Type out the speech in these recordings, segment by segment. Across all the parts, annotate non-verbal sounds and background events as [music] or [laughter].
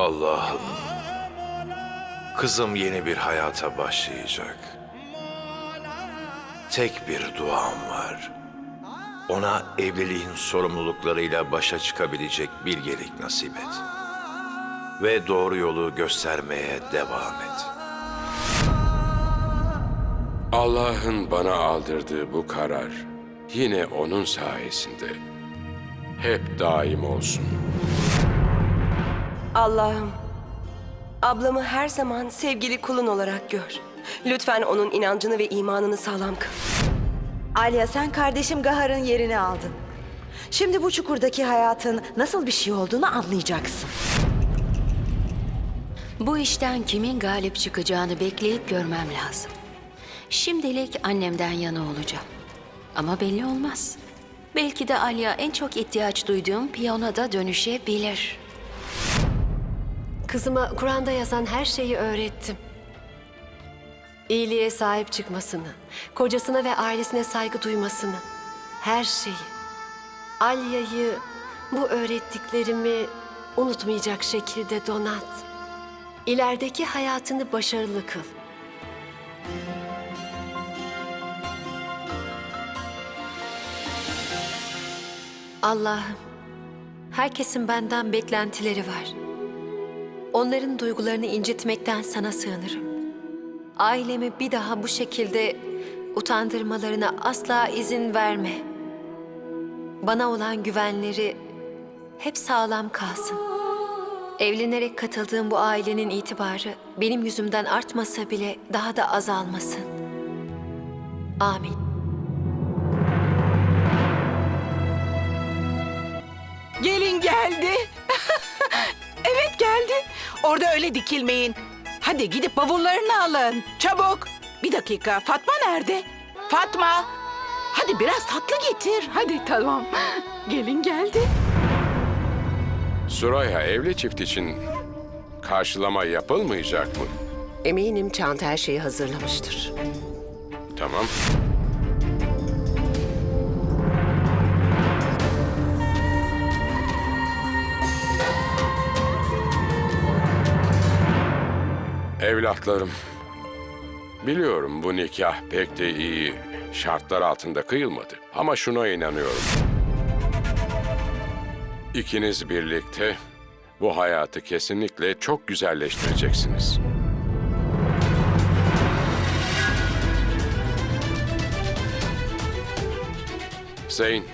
Allah'ım. Kızım yeni bir hayata başlayacak. Tek bir duam var. Ona evliliğin sorumluluklarıyla başa çıkabilecek bilgelik nasip et. Ve doğru yolu göstermeye devam et. Allah'ın bana aldırdığı bu karar yine onun sayesinde hep daim olsun. Allah'ım, ablamı her zaman sevgili kulun olarak gör. Lütfen onun inancını ve imanını sağlam kıl. Alya sen kardeşim Gahar'ın yerini aldın. Şimdi bu çukurdaki hayatın nasıl bir şey olduğunu anlayacaksın. Bu işten kimin galip çıkacağını bekleyip görmem lazım. Şimdilik annemden yana olacağım. Ama belli olmaz. Belki de Alya en çok ihtiyaç duyduğum piyona da dönüşebilir. Kızıma Kur'an'da yazan her şeyi öğrettim. İyiliğe sahip çıkmasını, kocasına ve ailesine saygı duymasını, her şeyi. Alya'yı bu öğrettiklerimi unutmayacak şekilde donat. İlerideki hayatını başarılı kıl. Allah'ım, herkesin benden beklentileri var. Onların duygularını incitmekten sana sığınırım. Ailemi bir daha bu şekilde utandırmalarına asla izin verme. Bana olan güvenleri hep sağlam kalsın. Evlenerek katıldığım bu ailenin itibarı benim yüzümden artmasa bile daha da azalmasın. Amin. Gelin geldi. Evet geldi. Orada öyle dikilmeyin. Hadi gidip bavullarını alın. Çabuk. Bir dakika. Fatma nerede? Fatma. Hadi biraz tatlı getir. Hadi tamam. Gelin geldi. Suraya evli çift için karşılama yapılmayacak mı? Eminim Çanta her şeyi hazırlamıştır. Tamam. Evlatlarım, biliyorum bu nikah pek de iyi şartlar altında kıyılmadı. Ama şuna inanıyorum. İkiniz birlikte bu hayatı kesinlikle çok güzelleştireceksiniz. Zeyn,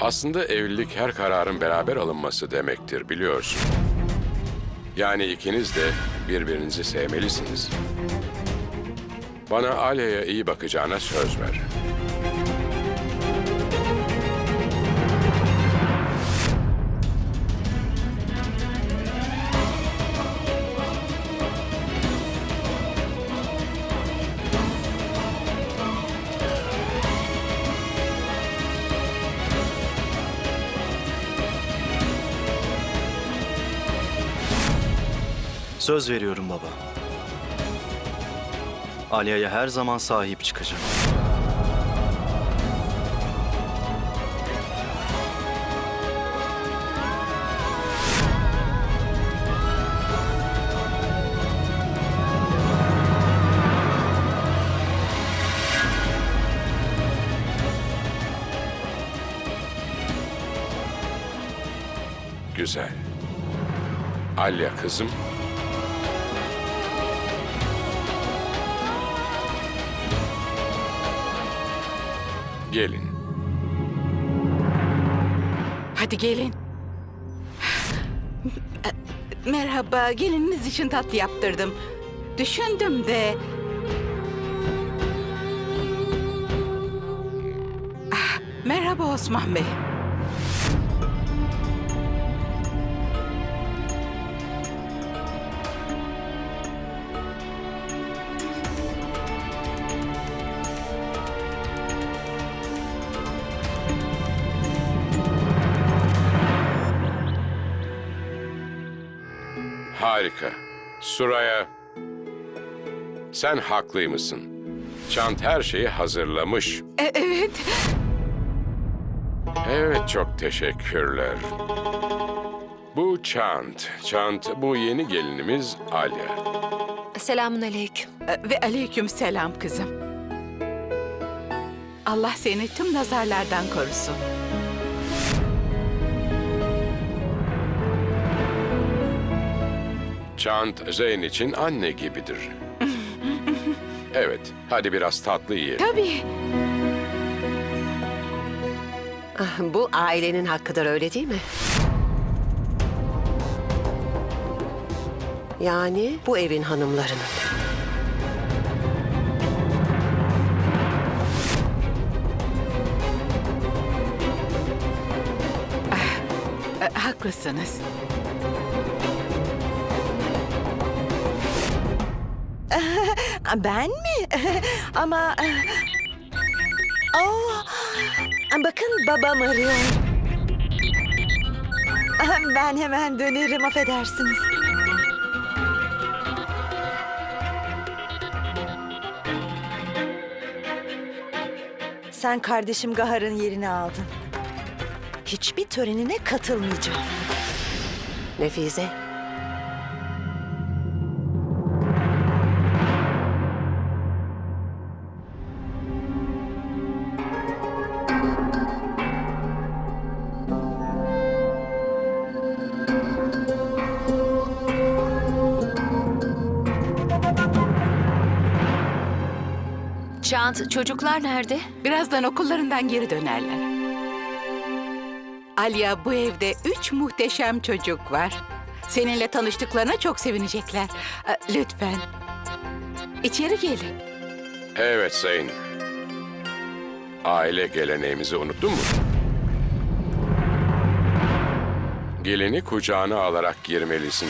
aslında evlilik her kararın beraber alınması demektir biliyorsun. Yani ikiniz de birbirinizi sevmelisiniz. Bana Alya'ya iyi bakacağına söz ver. Söz veriyorum baba. Alya'ya her zaman sahip çıkacağım. Güzel. Alya kızım, gelin. Hadi gelin. Merhaba. Gelininiz için tatlı yaptırdım. Düşündüm de... Ah, Merhaba Osman Bey. Harika. Suraya, sen haklıymışsın. Çant her şeyi hazırlamış. E- evet. Evet, çok teşekkürler. Bu Çant. Çant bu yeni gelinimiz Alya. Selamun aleyküm. Ee, Ve aleyküm selam kızım. Allah seni tüm nazarlardan korusun. Çant Zeyn için anne gibidir. [laughs] Evet, hadi biraz tatlı yiyelim. Tabii. Ah, bu ailenin hakkıdır öyle değil mi? Yani bu evin hanımlarının. e, haklısınız. Ben mi? Ama... Oh, bakın babam arıyor. Ben hemen dönerim affedersiniz. Sen kardeşim Gahar'ın yerini aldın. Hiçbir törenine katılmayacağım. Nefize. Çant, çocuklar nerede? Birazdan okullarından geri dönerler. Alya bu evde üç muhteşem çocuk var. Seninle tanıştıklarına çok sevinecekler. Ee, Lütfen. İçeri gelin. Evet Zeyn. Aile geleneğimizi unuttun mu? Gelini kucağına alarak girmelisin.